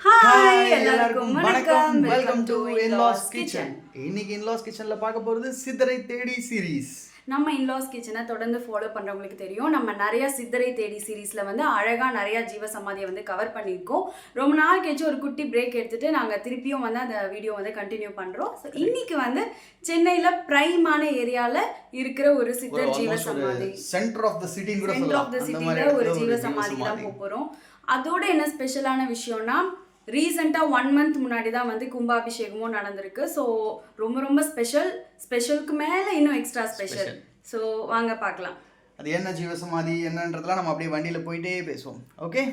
Hi எல்லாருக்கும் வணக்கம். Welcome to in laws kitchen இன்னைக்கு இன்லாஸ் கிச்சன்ல பார்க்க போறது சித்தரை தேடி சீரிஸ் நம்ம இன்லாஸ் கிச்சனை தொடர்ந்து ஃபாலோ பண்ணுறவங்களுக்கு தெரியும். நம்ம நிறைய சித்தரை தேடி சீரீஸில் வந்து அழகாக நிறைய ஜீவ சமாதியை வந்து கவர் பண்ணியிருக்கோம். ரொம்ப நாள் கழிச்சு ஒரு குட்டி பிரேக் எடுத்துட்டு நாங்கள் திருப்பியும் வந்து அந்த வீடியோ வந்து கண்டினியூ பண்ணுறோம் ஸோ இன்னைக்கு வந்து சென்னையில் ப்ரைமான ஏரியாவில் இருக்கிற ஒரு சித்தர் ஜீவ சமாதி சென்டர் ஆஃப் த கூட சென்டர் ஆஃப் த சிட்டியில் ஒரு ஜீவ தான் சமாதி. போக போகிறோம் அதோட என்ன ஸ்பெஷலான விஷயம்னா ரீசெண்டாக ஒன் மந்த் முன்னாடி தான் வந்து கும்பாபிஷேகமும் நடந்திருக்கு. ஸோ ரொம்ப ரொம்ப ஸ்பெஷல் ஸ்பெஷலுக்கு மேலே இன்னும் எக்ஸ்ட்ரா ஸ்பெஷல் ஸோ வாங்க பார்க்கலாம். அது என்ன ஜீவ சமாதி என்னன்றதெல்லாம் நம்ம அப்படியே வண்டியில போயிட்டே பேசுவோம். ஓகே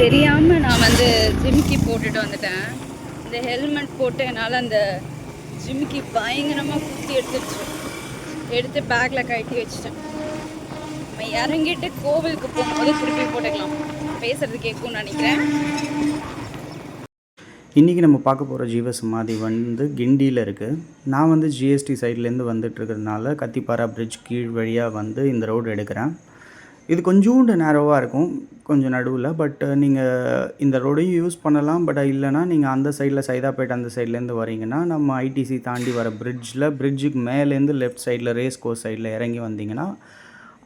தெரியாமல் நான் வந்து ஜிம்கி போட்டுட்டு வந்துட்டேன். இந்த ஹெல்மெட் போட்டு என்னால் அந்த ஜிம்கி பயங்கரமாக குத்தி எடுத்துடுச்சு. எடுத்து பேக்கில் கட்டி வச்சுட்டேன். நம்ம இறங்கிட்டு கோவிலுக்கு போகும்போது திருப்பி போட்டுக்கலாம். பேசுறது கேட்கும்னு நினைக்கிறேன். இன்றைக்கி நம்ம பார்க்க போகிற ஜீவ சமாதி வந்து கிண்டியில் இருக்குது நான் வந்து ஜிஎஸ்டி சைட்லேருந்து வந்துட்டு இருக்கிறதுனால கத்திப்பாரா பிரிட்ஜ் கீழ் வழியாக வந்து இந்த ரோடு எடுக்கிறேன். இது கொஞ்சோண்டு நேரோவாக இருக்கும் கொஞ்சம் நடுவில் பட் நீங்கள் இந்த ரோடையும் யூஸ் பண்ணலாம். பட் இல்லைனா நீங்கள் அந்த சைடில் சைதாப்பேட் அந்த சைட்லேருந்து வரீங்கன்னா நம்ம ஐடிசி தாண்டி வர பிரிட்ஜில் பிரிட்ஜுக்கு மேலேருந்து லெஃப்ட் சைடில் ரேஸ் கோர்ஸ் சைடில் இறங்கி வந்தீங்கன்னா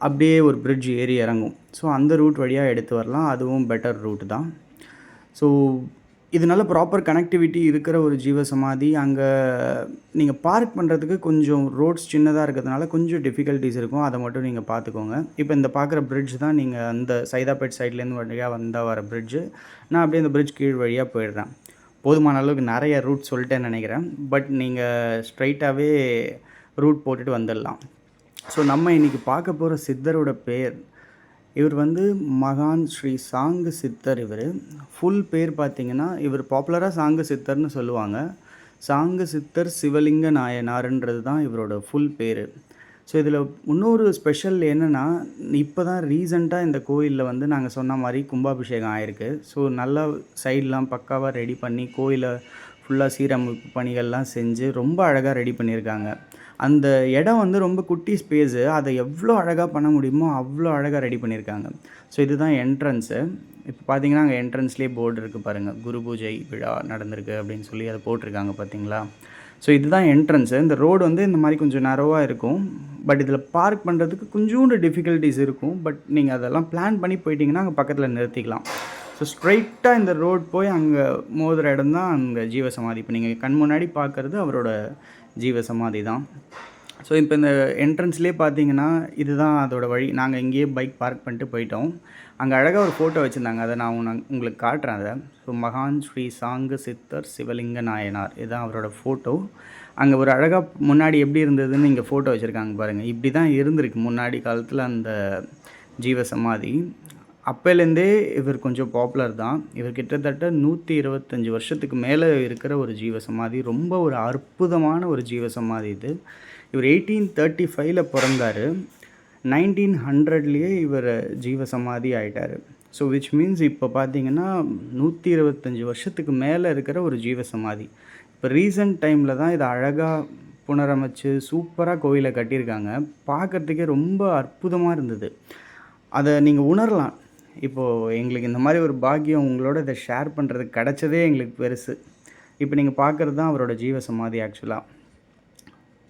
அப்படியே ஒரு பிரிட்ஜ் ஏறி இறங்கும். ஸோ அந்த ரூட் வழியாக எடுத்து வரலாம். அதுவும் பெட்டர் ரூட் தான். ஸோ இதனால ப்ராப்பர் கனெக்டிவிட்டி இருக்கிற ஒரு ஜீவ சமாதி அங்கே நீங்கள் பார்க் பண்ணுறதுக்கு கொஞ்சம் ரோட்ஸ் சின்னதாக இருக்கிறதுனால கொஞ்சம் டிஃபிகல்ட்டிஸ் இருக்கும். அதை மட்டும் நீங்கள் பார்த்துக்கோங்க. இப்போ இந்த பார்க்குற பிரிட்ஜ் தான் நீங்கள் அந்த சைதாப்பேட் சைட்லேருந்து வழியாக வந்தால் வர பிரிட்ஜு நான் அப்படியே இந்த பிரிட்ஜ் கீழ் வழியாக போயிடுறேன். போதுமான அளவுக்கு நிறைய ரூட் சொல்லிட்டேன்னு நினைக்கிறேன். பட் நீங்கள் ஸ்ட்ரைட்டாகவே ரூட் போட்டுட்டு வந்துடலாம். ஸோ நம்ம இன்றைக்கி பார்க்க போகிற சித்தரோட பேர் இவர் வந்து மகான் ஸ்ரீ சாங்கு சித்தர் இவர். ஃபுல் பேர் பார்த்தீங்கன்னா இவர் பாப்புலராக சாங்கு சித்தர்னு சொல்லுவாங்க. சாங்கு சித்தர் சிவலிங்க நாயனார்ன்றது தான் இவரோட ஃபுல் பேர். ஸோ இதில் இன்னொரு ஸ்பெஷல் என்னென்னா இப்போ தான் ரீசண்டாக இந்த கோயிலில் வந்து நாங்கள் சொன்ன மாதிரி கும்பாபிஷேகம் ஆயிருக்கு. ஸோ நல்லா சைட்லாம் பக்காவாக ரெடி பண்ணி கோயிலை ஃபுல்லாக சீரமைப்பு பணிகள்லாம் செஞ்சு ரொம்ப அழகாக ரெடி பண்ணியிருக்காங்க. அந்த இடம் வந்து ரொம்ப குட்டி ஸ்பேஸு. அதை எவ்வளோ அழகாக பண்ண முடியுமோ அவ்வளோ அழகாக ரெடி பண்ணியிருக்காங்க. ஸோ இதுதான் என்ட்ரன்ஸு. இப்போ பார்த்தீங்கன்னா அங்கே என்ட்ரன்ஸ்லேயே போர்டு இருக்குது பாருங்கள் குரு பூஜை விழா நடந்திருக்கு அப்படின்னு சொல்லி அதை போட்டிருக்காங்க பார்த்தீங்களா? ஸோ இதுதான் என்ட்ரன்ஸு. இந்த ரோடு வந்து இந்த மாதிரி கொஞ்சம் நரவாக இருக்கும். பட் இதில் பார்க் பண்ணுறதுக்கு கொஞ்சோண்டு டிஃபிகல்ட்டிஸ் இருக்கும். பட் நீங்கள் அதெல்லாம் பிளான் பண்ணி போயிட்டிங்கன்னா அங்கே பக்கத்தில் நிறுத்திக்கலாம். ஸோ ஸ்ட்ரைட்டாக இந்த ரோட் போய் அங்கே மோதுற இடம் தான் அங்கே ஜீவசமாதி. இப்போ நீங்கள் கண் முன்னாடி பார்க்குறது அவரோட ஜீவசமாதி தான் ஸோ இப்போ இந்த என்ட்ரன்ஸ்லேயே பார்த்தீங்கன்னா இதுதான் அதோட வழி. நாங்கள் இங்கேயே பைக் பார்க் பண்ணிட்டு போயிட்டோம். அங்கே அழகாக ஒரு ஃபோட்டோ வச்சுருந்தாங்க. அதை நான் உன- உங்களுக்கு காட்டுறேன் அதை. ஸோ மகான் ஸ்ரீ சாங்கு சித்தர் சிவலிங்க நாயனார். இதுதான் அவரோட ஃபோட்டோ அங்கே ஒரு அழகாக முன்னாடி எப்படி இருந்ததுன்னு இங்கே ஃபோட்டோ வச்சுருக்காங்க பாருங்கள் இப்படி தான் இருந்திருக்கு முன்னாடி காலத்தில் அந்த ஜீவசமாதி. அப்போலேருந்தே இவர் கொஞ்சம் பாப்புலர் தான். இவர் கிட்டத்தட்ட நூற்றி இருபத்தஞ்சி வருஷத்துக்கு மேலே இருக்கிற ஒரு ஜீவசமாதி ரொம்ப ஒரு அற்புதமான ஒரு ஜீவசமாதி இது. இவர் எயிட்டீன் தேர்ட்டி ஃபைவ்ல பிறந்தார். நைன்டீன் ஹண்ட்ரட்லேயே இவர் ஜீவசமாதி ஆகிட்டார் ஸோ விச் மீன்ஸ் இப்போ பார்த்தீங்கன்னா நூற்றி இருபத்தஞ்சி வருஷத்துக்கு மேலே இருக்கிற ஒரு ஜீவசமாதி. இப்போ ரீசன்ட் டைமில் தான் இதை அழகாக புனரமைச்சு சூப்பராக கோயிலை கட்டியிருக்காங்க. பார்க்கறதுக்கே ரொம்ப அற்புதமாக இருந்தது. அதை நீங்கள் உணரலாம். இப்போது எங்களுக்கு இந்த மாதிரி ஒரு பாக்கியம் உங்களோட இதை ஷேர் பண்ணுறது கிடச்சதே எங்களுக்கு பெருசு. இப்போ நீங்கள் பார்க்குறது தான் அவரோட ஜீவ சமாதி ஆக்சுவலாக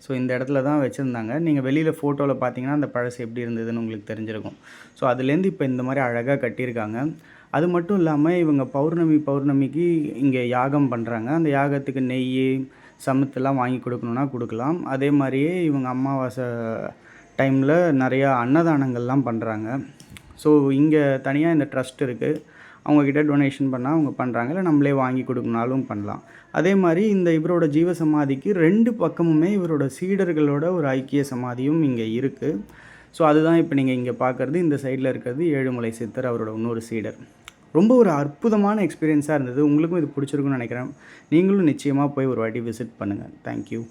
ஸோ இந்த இடத்துல தான் வச்சுருந்தாங்க. நீங்கள் வெளியில் ஃபோட்டோவில் பார்த்தீங்கன்னா அந்த பழசு எப்படி இருந்ததுன்னு உங்களுக்கு தெரிஞ்சிருக்கும். ஸோ அதுலேருந்து இப்போ இந்த மாதிரி அழகாக கட்டியிருக்காங்க. அது மட்டும் இல்லாமல் இவங்க பௌர்ணமி பௌர்ணமிக்கு இங்கே யாகம் பண்ணுறாங்க அந்த யாகத்துக்கு நெய் சமத்துலாம் வாங்கி கொடுக்கணுன்னா கொடுக்கலாம். அதே மாதிரியே இவங்க அமாவாசை டைமில் நிறையா அன்னதானங்கள்லாம் பண்ணுறாங்க ஸோ இங்கே தனியாக இந்த ட்ரஸ்ட் இருக்குது அவங்கக்கிட்ட டொனேஷன் பண்ணால் அவங்க பண்ணுறாங்க இல்லை நம்மளே வாங்கி கொடுக்கணுனாலும் பண்ணலாம். அதே மாதிரி இந்த இவரோட ஜீவ சமாதிக்கு ரெண்டு பக்கமுமே இவரோட சீடர்களோட ஒரு ஐக்கிய சமாதியும் இங்கே இருக்குது ஸோ அதுதான் இப்போ நீங்கள் இங்கே பார்க்குறது இந்த சைடில் இருக்கிறது ஏழுமலை சித்தர் அவரோட இன்னொரு சீடர். ரொம்ப ஒரு அற்புதமான எக்ஸ்பீரியன்ஸாக இருந்தது. உங்களுக்கும் இது பிடிச்சிருக்குன்னு நினைக்கிறேன். நீங்களும் நிச்சயமாக போய் ஒரு வாட்டி விசிட் பண்ணுங்கள் தேங்க்யூ